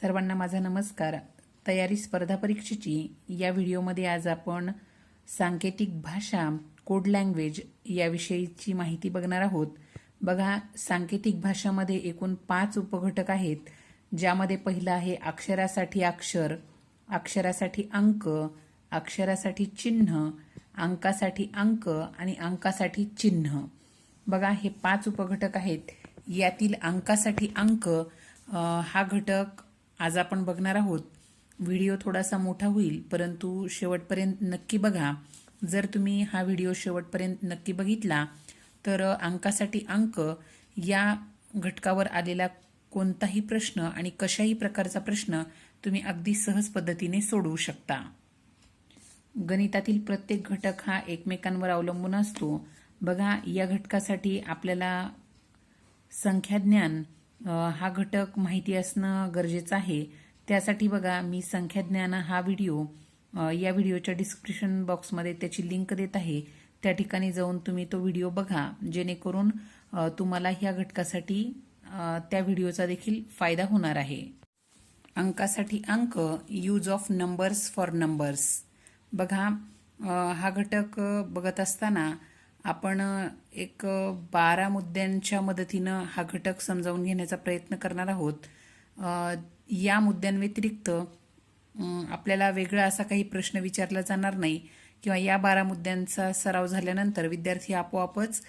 सर्वांना माझा नमस्कार. तयारी स्पर्धा परीक्षेची या व्हिडिओमध्ये आज आपण सांकेतिक भाषा कोड लँग्वेज याविषयीची माहिती बघणार आहोत. बघा सांकेतिक भाषामध्ये एकूण पाच उपघटक आहेत ज्यामध्ये पहिलं आहे अक्षरासाठी अक्षर अक्षरासाठी अंक अक्षरासाठी चिन्ह अंकासाठी अंक आणि अंकासाठी चिन्ह. बघा हे पाच उपघटक आहेत. यातील अंकासाठी अंक हा घटक आज आपण बघणार आहोत. व्हिडिओ थोडासा मोठा होईल परंतु शेवटपर्यंत नक्की बघा. जर तुम्ही हा व्हिडिओ शेवटपर्यंत नक्की बघितला तर अंकासाठी अंक या घटकावर आलेला कोणताही प्रश्न आणि कशाही प्रकारचा प्रश्न तुम्ही अगदी सहज पद्धतीने सोडवू शकता. गणितातील प्रत्येक घटक हा एकमेकांवर अवलंबून असतो. बघा या घटकासाठी आपल्याला संख्याज्ञान हा घटक माहिती असणं गरजेचं आहे. त्यासाठी बघा मी संख्याज्ञान हा व्हिडिओ या व्हिडिओच्या डिस्क्रिप्शन बॉक्समध्ये त्याची लिंक देत आहे. त्या ठिकाणी जाऊन तुम्ही तो व्हिडिओ बघा. जेणेकरून तुम्हाला ह्या घटकासाठी त्या व्हिडिओचा देखील फायदा होणार आहे. अंकासाठी अंक use of numbers for numbers बघा हा घटक बघत असताना आपण एक बारा मुद्द्यांच्या मदतीनं हा घटक समजावून घेण्याचा प्रयत्न करणार आहोत. या मुद्द्यांव्यतिरिक्त आपल्याला वेगळा असा काही प्रश्न विचारला जाणार नाही किंवा या बारा मुद्द्यांचा सराव झाल्यानंतर विद्यार्थी आपोआपच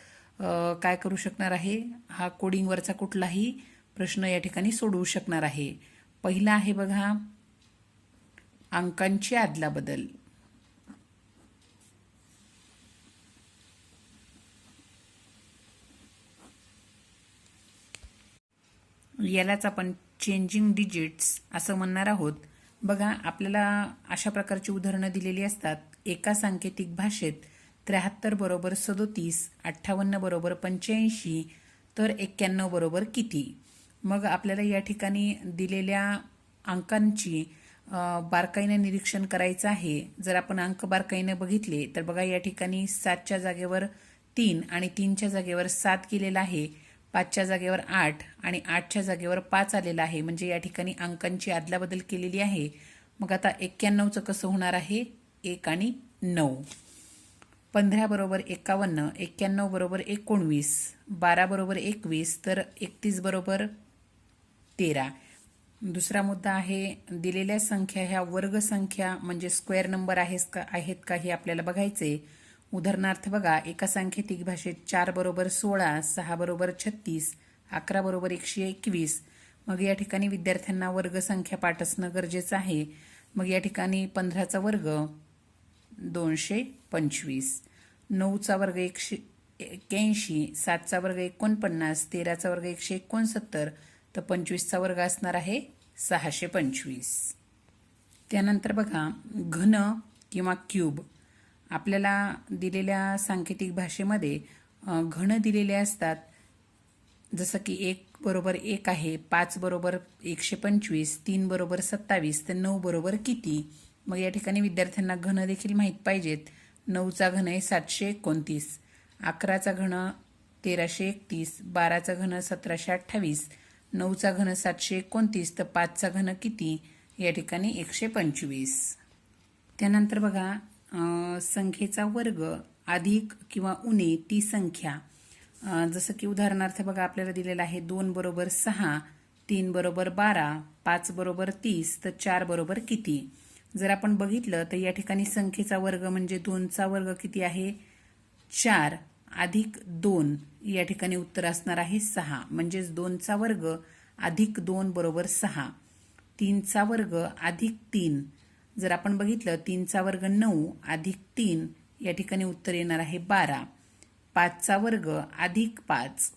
काय करू शकणार आहे? हा कोडिंगवरचा कुठलाही प्रश्न या ठिकाणी सोडवू शकणार आहे. पहिला आहे बघा अंकांची आदलाबदल. यालाच आपण चेंजिंग डिजिट्स असं म्हणणार आहोत. बघा आपल्याला अशा प्रकारची उदाहरणं दिलेली असतात. एका सांकेतिक भाषेत त्र्याहत्तर बरोबर सदोतीस अठ्ठावन्न बरोबर पंच्याऐंशी तर एक्क्याण्णव बरोबर किती? मग आपल्याला या ठिकाणी दिलेल्या अंकांची बारकाईनं निरीक्षण करायचं आहे. जर आपण अंक बारकाईनं बघितले तर बघा या ठिकाणी सातच्या जागेवर तीन आणि तीनच्या जागेवर सात केलेला आहे. पाचच्या जागेवर आठ आणि आठच्या जागेवर पाच आलेला आहे. म्हणजे या ठिकाणी अंकांची आदलाबदल केलेली आहे. मग आता एक्क्याण्णवचं कसं होणार आहे? एक आणि नऊ. पंधराबरोबर एकावन्न एक्क्याण्णव बरोबर एकोणवीस बारा बरोबर एकवीस तर एकतीस बरोबर तेरा. दुसरा मुद्दा आहे दिलेल्या संख्या ह्या वर्गसंख्या म्हणजे स्क्वेअर नंबर आहेस का आहेत का हे आपल्याला बघायचे उदाहरणार्थ बघा एका सांकेतिक भाषेत चार बरोबर सोळा सहा बरोबर छत्तीस अकरा बरोबर एकशे एकवीस. मग या ठिकाणी विद्यार्थ्यांना वर्ग संख्या पाठ असणं गरजेचं आहे. मग या ठिकाणी पंधराचा वर्ग दोनशे पंचवीस. नऊचा वर्ग एकशे एक्क्याऐंशी सातचा वर्ग एकोणपन्नास तेराचा वर्ग एकशे एकोणसत्तर तर पंचवीसचा वर्ग असणार आहे सहाशे पंचवीस. त्यानंतर बघा घन किंवा क्यूब. आपल्याला दिलेल्या सांकेतिक भाषेमध्ये घण घन दिलेले असतात. जसं की एक बरोबर एक आहे पाच बरोबर एकशे पंचवीस तीन बरोबर सत्तावीस तर नऊ बरोबर किती? मग या ठिकाणी विद्यार्थ्यांना घन देखील माहीत पाहिजेत. नऊचा घन आहे सातशे एकोणतीस अकराचा घन तेराशे एकतीस बाराचा घन सतराशे अठ्ठावीस नऊचा घन सातशे एकोणतीस तर पाचचा घन किती? या ठिकाणी एकशे पंचवीस. त्यानंतर बघा संख्येचा वर्ग अधिक किंवा उणे ती संख्या. जसं की उदाहरणार्थ बघा आपल्याला दिलेलं आहे दोन बरोबर सहा तीन बरोबर बारा पाच बरोबर तीस तर चार बरोबर किती? जर आपण बघितलं तर या ठिकाणी संख्येचा वर्ग म्हणजे दोनचा वर्ग किती आहे? चार अधिक दोन. या ठिकाणी उत्तर असणार आहे सहा. म्हणजेच दोनचा वर्ग अधिक दोन बरोबर सहा. तीनचा वर्ग अधिक तीन. जर आपण बघितलं तीनचा वर्ग नऊ अधिक तीन या ठिकाणी उत्तर येणार आहे बारा. पाचचा वर्ग अधिक पाच.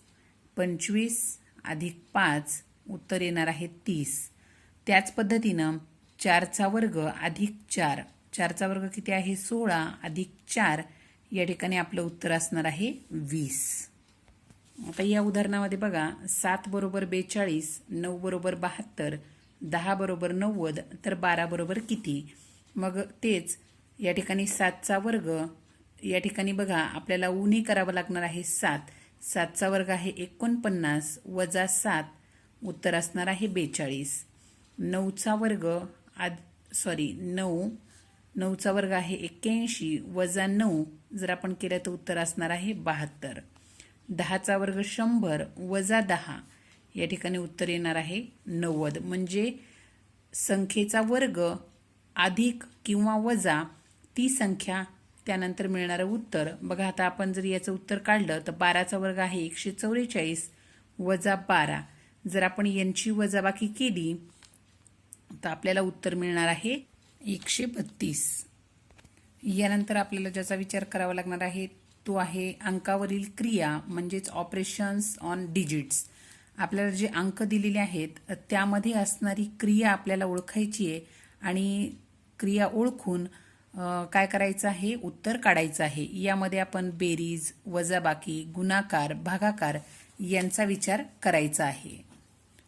पंचवीस अधिक पाच उत्तर येणार आहे तीस. त्याच पद्धतीनं चारचा वर्ग अधिक चार. चारचा वर्ग किती आहे? सोळा अधिक चार. या ठिकाणी आपलं उत्तर असणार आहे वीस. आता या उदाहरणामध्ये बघा सात बरोबर बेचाळीस नऊ बरोबर बहात्तर दहा बरोबर नव्वद तर बारा बरोबर किती? मग तेच या ठिकाणी सातचा वर्ग या ठिकाणी बघा आपल्याला उणे करावं लागणार आहे सात. सातचा वर्ग आहे एकोणपन्नास वजा सात उत्तर असणार आहे बेचाळीस. नऊचा वर्ग आद सॉरी नऊ. नऊचा वर्ग आहे एक्क्याऐंशी वजा नऊ जर आपण केलं तर उत्तर असणार आहे बहात्तर. दहाचा वर्ग शंभर वजा दहा. या ठिकाणी उत्तर येणार आहे नव्वद. म्हणजे संख्येचा वर्ग अधिक किंवा वजा ती संख्या त्यानंतर मिळणारं उत्तर. बघा आता आपण जर याचं उत्तर काढलं तर बाराचा वर्ग आहे एकशे चौवेचाळीस वजा बारा. जर आपण यांची वजाबाकी केली तर आपल्याला उत्तर मिळणार आहे एकशे बत्तीस. यानंतर आपल्याला ज्याचा विचार करावा लागणार आहे तो आहे अंकावरील क्रिया म्हणजेच ऑपरेशन्स ऑन डिजिट्स आपल्याला जे अंक दिलेले आहेत त्यामध्ये असणारी क्रिया आपल्याला ओळखायची आहे आणि क्रिया ओळखून काय करायचं आहे? उत्तर काढायचं आहे. यामध्ये आपण बेरीज वजाबाकी गुणाकार भागाकार यांचा विचार करायचा आहे.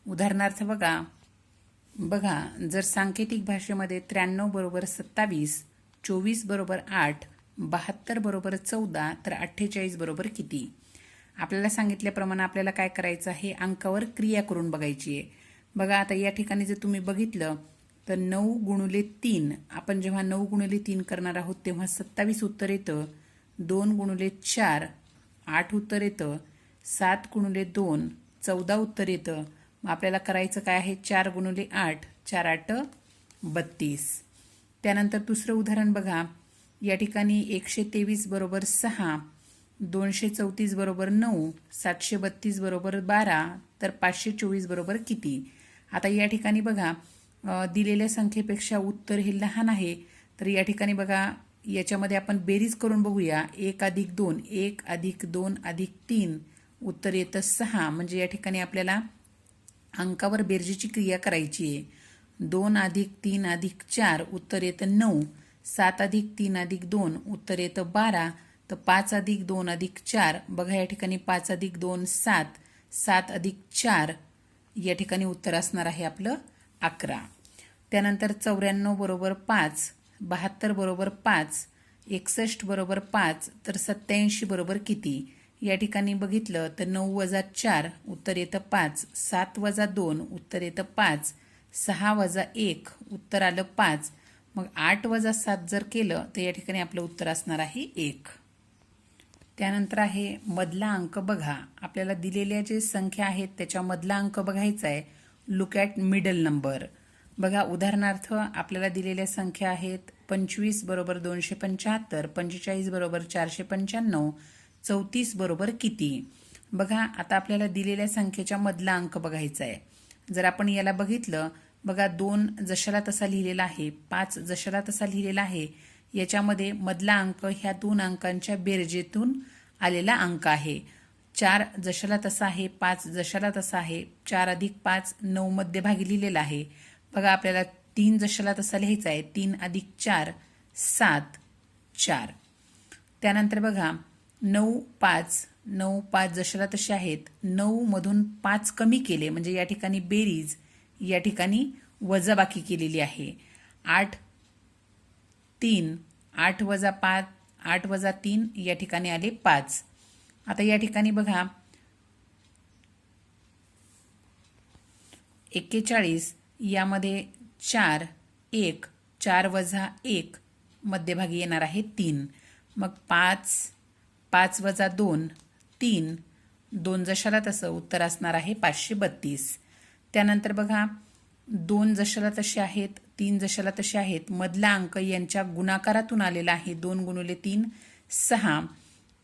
उदाहरणार्थ बघा बघा जर सांकेतिक भाषेमध्ये त्र्याण्णव बरोबर सत्तावीस चोवीस बरोबर आठ बहात्तर बरोबर चौदा तर अठ्ठेचाळीस बरोबर किती? आपल्याला सांगितल्याप्रमाणे आपल्याला काय करायचं हे अंकावर क्रिया करून बघायची आहे. बघा आता या ठिकाणी जर तुम्ही बघितलं तर नऊ गुणुले तीन आपण जेव्हा नऊ गुणुले तीन करणार आहोत तेव्हा सत्तावीस उत्तर येतं दोन गुणुले चार आठ उत्तर येतं सात गुणुले दोन चौदा उत्तर येतं. मग आपल्याला करायचं काय आहे? चार गुणुले आठ चार आठ बत्तीस. त्यानंतर दुसरं उदाहरण बघा. या ठिकाणी एकशे तेवीस बरोबर सहा दोनशे चौतीस बरोबर नऊ सातशे बत्तीस बरोबर बारा तर पाचशे चोवीस बरोबर किती? आता या ठिकाणी बघा दिलेल्या संख्येपेक्षा उत्तर हे लहान आहे. तर या ठिकाणी बघा याच्यामध्ये आपण बेरीज करून बघूया. एक अधिक दोन एक अधिक दोन अधिक तीन. उत्तर येतं सहा. म्हणजे या ठिकाणी आपल्याला अंकावर बेरजेची क्रिया करायची आहे. दोन अधिक तीन अधिक चार उत्तर येतं नऊ. सात अधिक तीन अधिक दोन उत्तर येतं बारा. तर पाच अधिक दोन अधिक चार. बघा या ठिकाणी पाच अधिक दोन सात. सात अधिक चार या ठिकाणी उत्तर असणार आहे आपलं अकरा. त्यानंतर चौऱ्याण्णव बरोबर पाच बहात्तर बरोबर पाच एकसष्ट बरोबर पाच तर सत्याऐंशी बरोबर किती? या ठिकाणी बघितलं तर नऊ वजा चार उत्तर येतं पाच. सात वजा दोन उत्तर येतं पाच. सहा वजा एक उत्तर आलं पाच. मग आठ वजा सात जर केलं तर या ठिकाणी आपलं उत्तर असणार आहे एक. त्यानंतर आहे मधला अंक बघा. आपल्याला दिलेल्या जे संख्या आहेत त्याच्या मधला अंक बघायचा आहे. लुक ॲट मिडल नंबर बघा उदाहरणार्थ आपल्याला दिलेल्या संख्या आहेत पंचवीस बरोबर दोनशे पंच्याहत्तर पंचेचाळीस बरोबर चारशे पंच्याण्णव चौतीस बरोबर किती? बघा आता आपल्याला दिलेल्या संख्येच्या मधला अंक बघायचा आहे. जर आपण याला बघितलं बघा दोन जशाला तसा लिहिलेला आहे पाच जशाला तसा लिहिलेला आहे याच्यामध्ये मधला अंक ह्या दोन अंकांच्या बेरजेतून आलेला अंक आहे. चार जशाला तसा आहे पाच जशाला तसा आहे चार अधिक पाच नऊ मध्यभागी लिहिलेला आहे. बघा आपल्याला तीन जशाला तसा लिहायचा आहे तीन अधिक चार सात चार. त्यानंतर बघा नऊ पाच नऊ पाच जशाला तसे आहेत नऊमधून पाच कमी केले म्हणजे या ठिकाणी बेरीज या ठिकाणी वजाबाकी केलेली आहे. आठ तीन आठ वजा पाच आठ वजा तीन या ठिकाणी आले पाच. आता या ठिकाणी बघा. एक्केचाळीस यामध्ये चार एक चार वजा एक मध्यभागी येणार आहे तीन. मग पाच पाच वजा दोन तीन. दोन जशाला तसं उत्तर असणार आहे पाचशे बत्तीस. त्यानंतर बघा दोन जशाला तसे आहेत तीन जशाला तसे आहेत. मधला अंक यांच्या गुणाकारातून आलेला आहे. दोन गुणुले तीन सहा.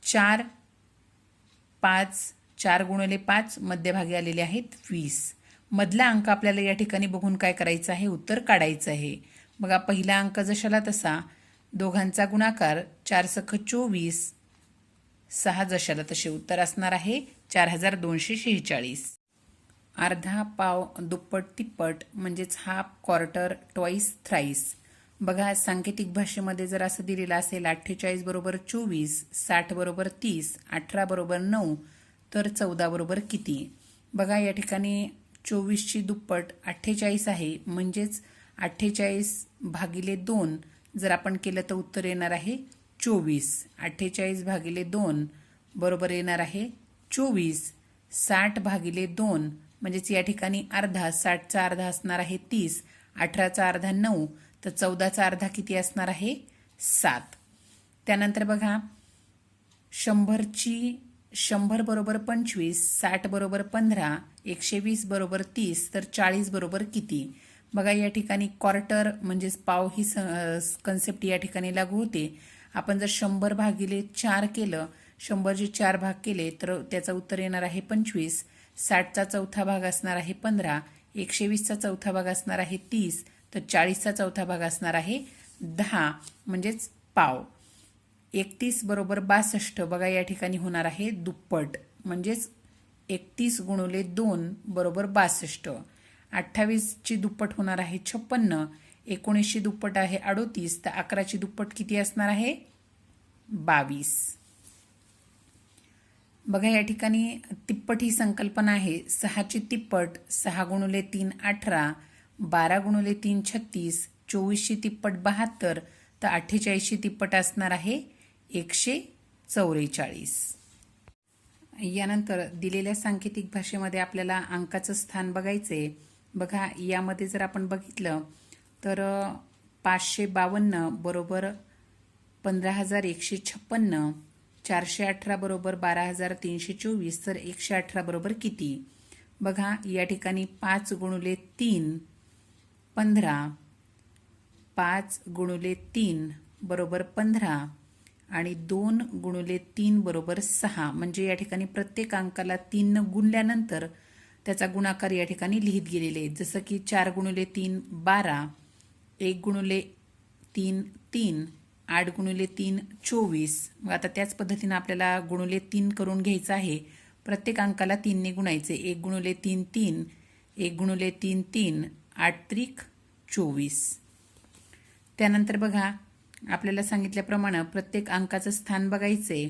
चार पाच. चार गुणिले पाच मध्यभागी आलेले आहेत वीस. मधला अंक आपल्याला या ठिकाणी बघून काय करायचं आहे? उत्तर काढायचं आहे. बघा पहिला अंक जशाला तसा. दोघांचा गुणाकार चार सख चोवीस. सहा जशाला तसे उत्तर असणार आहे. चार हजार दोनशे शेहेचाळीस. अर्धा पाव दुप्पट तिप्पट म्हणजेच हाफ क्वार्टर ट्वाईस थ्राईस बघा सांकेतिक भाषेमध्ये जर असं दिलेलं असेल अठ्ठेचाळीस बरोबर चोवीस साठ बरोबर तीस अठरा बरोबर नऊ तर चौदा बरोबर किती? बघा या ठिकाणी चोवीसची दुप्पट अठ्ठेचाळीस आहे म्हणजेच अठ्ठेचाळीस भागिले दोन जर आपण केलं तर उत्तर येणार आहे चोवीस. अठ्ठेचाळीस भागिले दोन बरोबर येणार आहे चोवीस. साठ भागिले दोन म्हणजेच या ठिकाणी अर्धा साठचा अर्धा असणार आहे तीस अठराचा अर्धा नऊ तर चौदाचा अर्धा किती असणार आहे? सात. त्यानंतर बघा शंभरची शंभर बरोबर पंचवीस साठ बरोबर पंधरा एकशे वीस बरोबर तीस तर चाळीस बरोबर किती? बघा या ठिकाणी क्वार्टर म्हणजेच पाव ही कन्सेप्ट या ठिकाणी लागू होते. आपण जर शंभर भागिले चार केलं शंभरचे चार भाग केले तर त्याचं उत्तर येणार आहे पंचवीस. साठचा चौथा भाग असणार आहे पंधरा एकशे वीसचा चौथा भाग असणार आहे तीस तर चाळीसचा चौथा भाग असणार आहे दहा म्हणजेच पाव. एकतीस बरोबर बासष्ट बघा या ठिकाणी होणार आहे दुप्पट म्हणजेच एकतीस गुणुले दोन बरोबर बासष्ट. अठ्ठावीसची दुप्पट होणार आहे छप्पन्न एकोणीसची दुप्पट आहे अडोतीस तर अकराची दुप्पट किती असणार आहे? बावीस. बघा या ठिकाणी तिप्पट ही संकल्पना आहे. सहाची तिप्पट सहा गुणुले तीन अठरा बारा गुणुले तीन छत्तीस चोवीसशे तिप्पट बहात्तर तर अठ्ठेचाळीसशी तिप्पट असणार आहे एकशे चौवेचाळीस यानंतर दिलेल्या सांकेतिक भाषेमध्ये आपल्याला अंकाचं स्थान बघायचे बघा यामध्ये जर आपण बघितलं तर पाचशे बावन्न बरोबर पंधरा हजार एकशे छप्पन्न चारशे अठरा बरोबर बारा हजार तीनशे चोवीस तर एकशे अठरा बरोबर किती? बघा या ठिकाणी पाच गुणुले तीन पंधरा. पाच गुणुले तीन बरोबर पंधरा आणि दोन गुणुले तीन बरोबर सहा. म्हणजे या ठिकाणी प्रत्येक अंकाला तीन गुणल्यानंतर त्याचा गुणाकार या ठिकाणी लिहित गेलेले आहेत. जसं की चार गुणुले तीन बारा एक गुणुले तीन तीन आठ गुणुले तीन चोवीस. मग आता त्याच पद्धतीनं आपल्याला गुणुले तीन करून घ्यायचं आहे. प्रत्येक अंकाला तीनने गुणायचे. एक गुणुले तीन तीन. एक गुणुले तीन तीन. आठ त्रिक चोवीस. त्यानंतर बघा आपल्याला सांगितल्याप्रमाणे प्रत्येक अंकाचं स्थान बघायचे.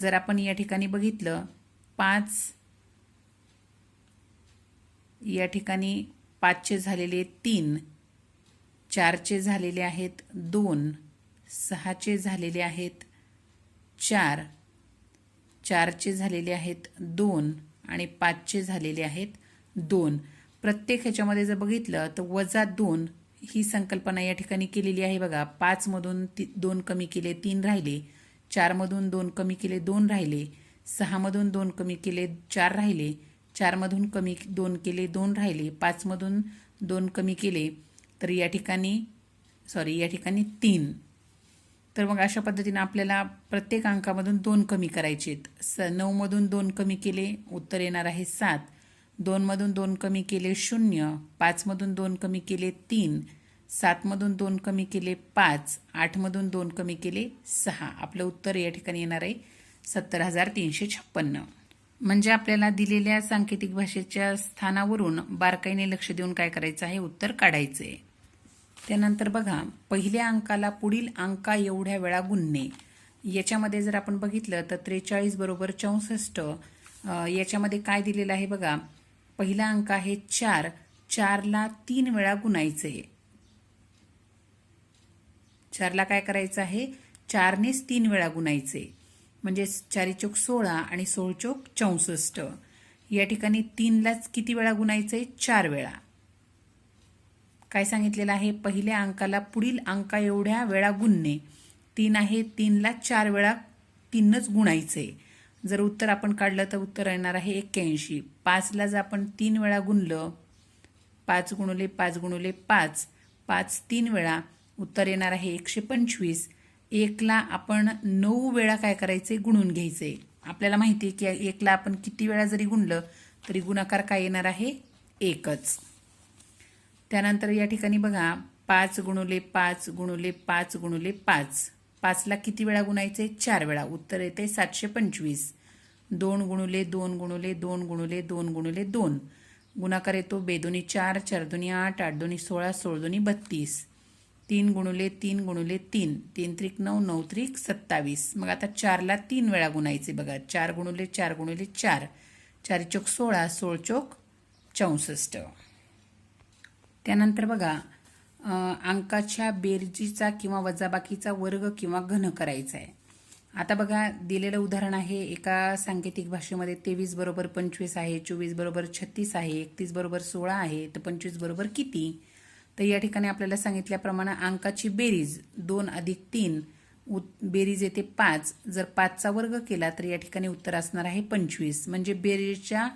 जर आपण या ठिकाणी बघितलं पाच या ठिकाणी पाचचे झालेले तीन चारचे झालेले आहेत दोन. सहाचे झालेले आहेत चार. चारचे झालेले आहेत दोन आणि पाचचे झालेले आहेत दोन. प्रत्येक ह्याच्यामध्ये जर बघितलं तर वजा दोन ही संकल्पना या ठिकाणी केलेली आहे बघा. पाचमधून ती दोन कमी केले तीन राहिले. चारमधून दोन कमी केले दोन राहिले. सहामधून दोन कमी केले चार राहिले. चारमधून कमी दोन केले दोन राहिले. पाचमधून दोन कमी केले तर या ठिकाणी सॉरी या ठिकाणी तीन. तर मग अशा पद्धतीनं आपल्याला प्रत्येक अंकामधून दोन कमी करायचे आहेत. स नऊमधून दोन कमी केले उत्तर येणार आहे सात. दोनमधून दोन कमी केले शून्य. पाचमधून दोन कमी केले तीन. सातमधून दोन कमी केले पाच. आठमधून दोन कमी केले सहा. आपलं उत्तर या ठिकाणी येणार आहे सत्तर हजार तीनशे छप्पन्न. म्हणजे आपल्याला दिलेल्या सांकेतिक भाषेच्या स्थानावरून बारकाईने लक्ष देऊन काय करायचं आहे? उत्तर काढायचं आहे त्यानंतर बघा पहिल्या अंकाला पुढील अंका एवढ्या वेळा गुणणे. याच्यामध्ये जर आपण बघितलं तर त्रेचाळीस बरोबर चौसष्ट याच्यामध्ये काय दिलेलं आहे बघा पहिला अंक आहे चार चारला तीन वेळा गुणायचे. चारला काय करायचं आहे? चारनेच तीन वेळा गुणायचे. म्हणजे चारी चोक सोळा आणि सोळ चोक चौसष्ट. या ठिकाणी तीनलाच किती वेळा गुणायचे? चार वेळा. काय सांगितलेलं आहे? पहिल्या अंकाला पुढील अंका एवढ्या वेळा गुणणे. तीन आहे तीनला चार वेळा तीनच गुणायचे. जर उत्तर आपण काढलं तर उत्तर येणार आहे एक्क्याऐंशी. पाचला जर आपण तीन वेळा गुणलं पाच गुणुले पाच गुणुले पाच. पाच तीन वेळा उत्तर येणार आहे एकशे पंचवीस. एकला आपण नऊ वेळा काय करायचे? गुणून घ्यायचे. आपल्याला माहिती आहे की एकला आपण किती वेळा जरी गुणलं तरी गुणाकार काय येणार आहे? एकच. त्यानंतर या ठिकाणी बघा पाच गुणुले पाच गुणुले पाच गुणुले पाच. पाचला किती वेळा गुणायचे? चार वेळा. उत्तर येते सातशे पंचवीस. दोन गुणुले दोन गुणुले दोन गुणुले दोन गुणुले दोन. गुणाकार येतो बेदोनी चार चार दोन्ही आठ आठ दोन्ही सोळा सोळ दोन्ही बत्तीस. तीन गुणुले तीन गुणुले तीन. तीन त्रिक नऊ नऊ त्रिक सत्तावीस. मग आता चारला तीन वेळा गुणायचे बघा. चार गुणुले चार गुणुले चार. चार चोक सोळा सोळ चोक चौसष्ट. त्यानंतर बघा अंकाच्या बेरजीचा किंवा वजाबाकीचा वर्ग किंवा घन करायचा आहे आता बघा दिलेलं उदाहरण आहे एका सांकेतिक भाषेमध्ये तेवीस बरोबर पंचवीस आहे चोवीस बरोबर छत्तीस आहे एकतीस बरोबर सोळा आहे तर पंचवीस बरोबर किती? तर या ठिकाणी आपल्याला सांगितल्याप्रमाणे अंकाची बेरीज दोन अधिक तीन उत- बेरीज येते पाच. जर पाचचा वर्ग केला तर या ठिकाणी उत्तर असणार आहे पंचवीस. म्हणजे बेरीजच्या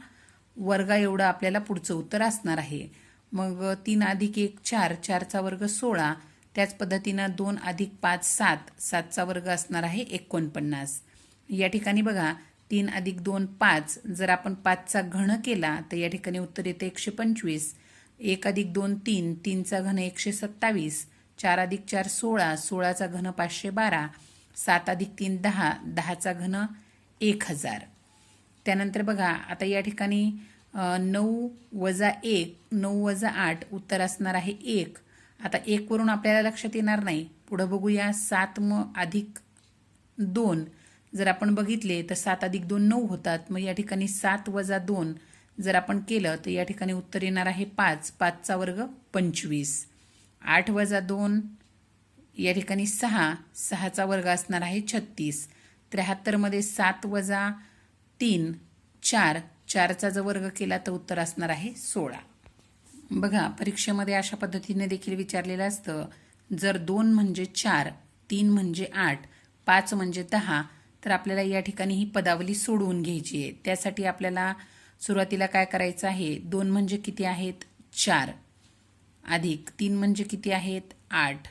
वर्गा एवढं आपल्याला पुढचं उत्तर असणार आहे. मग तीन अधिक एक चार चारचा वर्ग सोळा. त्याच पद्धतीनं दोन अधिक पाच सात सातचा वर्ग असणार आहे एकोणपन्नास. या ठिकाणी बघा तीन अधिक दोन पाच जर आपण पाचचा घन केला तर या ठिकाणी उत्तर येतं एकशे पंचवीस. एक अधिक दोन तीन तीनचा घन एकशे सत्तावीस. चार अधिक चार सोळा सोळाचा घन पाचशे बारा. सात अधिक तीन दहा दहाचा घन एक हजार. त्यानंतर बघा आता या ठिकाणी नऊ वजा एक नऊ वजा आठ उत्तर असणार आहे एक. आता एकवरून आपल्याला लक्षात येणार नाही. पुढं बघूया सात म अधिक दोन. जर आपण बघितले तर सात अधिक दोन नऊ होतात. मग या ठिकाणी सात वजा दोन जर आपण केलं तर या ठिकाणी उत्तर येणार आहे पाच. पाचचा वर्ग पंचवीस. आठ वजा दोन या ठिकाणी सहा. सहाचा वर्ग असणार आहे छत्तीस. त्र्याहत्तरमध्ये सात वजा तीन चार. चारचा जर वर्ग केला तर उत्तर असणार आहे सोळा. बघा परीक्षेमध्ये अशा पद्धतीने देखील विचारलेलं असतं जर दोन म्हणजे चार तीन म्हणजे आठ पाच म्हणजे दहा तर आपल्याला या ठिकाणी ही पदावली सोडवून घ्यायची आहे. त्यासाठी आपल्याला सुरुवातीला काय करायचं आहे? दोन म्हणजे किती आहेत? चार. अधिक तीन म्हणजे किती आहेत? आठ.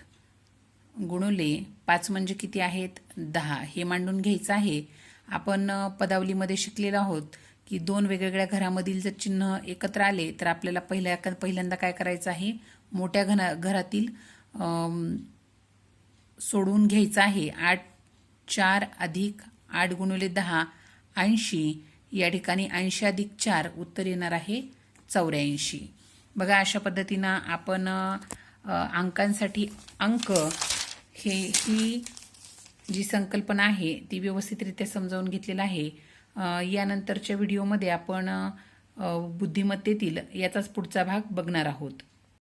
गुणुले पाच म्हणजे किती आहेत? दहा. हे मांडून घ्यायचं आहे. आपण पदावलीमध्ये शिकलेलो आहोत. की दोन वेगवेगळ्या घरामधील जर चिन्ह एकत्र आले तर आपल्याला पहिल्या पहिल्यांदा काय करायचं आहे? मोठ्या घना घरातील सोडून घ्यायचं आहे. आठ चार अधिक आठ गुणवले दहा ऐंशी. या ठिकाणी ऐंशी अधिक चार उत्तर येणार आहे चौऱ्याऐंशी. बघा अशा पद्धतीनं आपण अंकांसाठी अंक हे ही जी संकल्पना आहे ती व्यवस्थितरित्या समजावून घेतलेलं आहे. यानंतरच्या व्हिडिओमध्ये आपण बुद्धिमत्तेतील याचाच पुढचा भाग बघणार आहोत.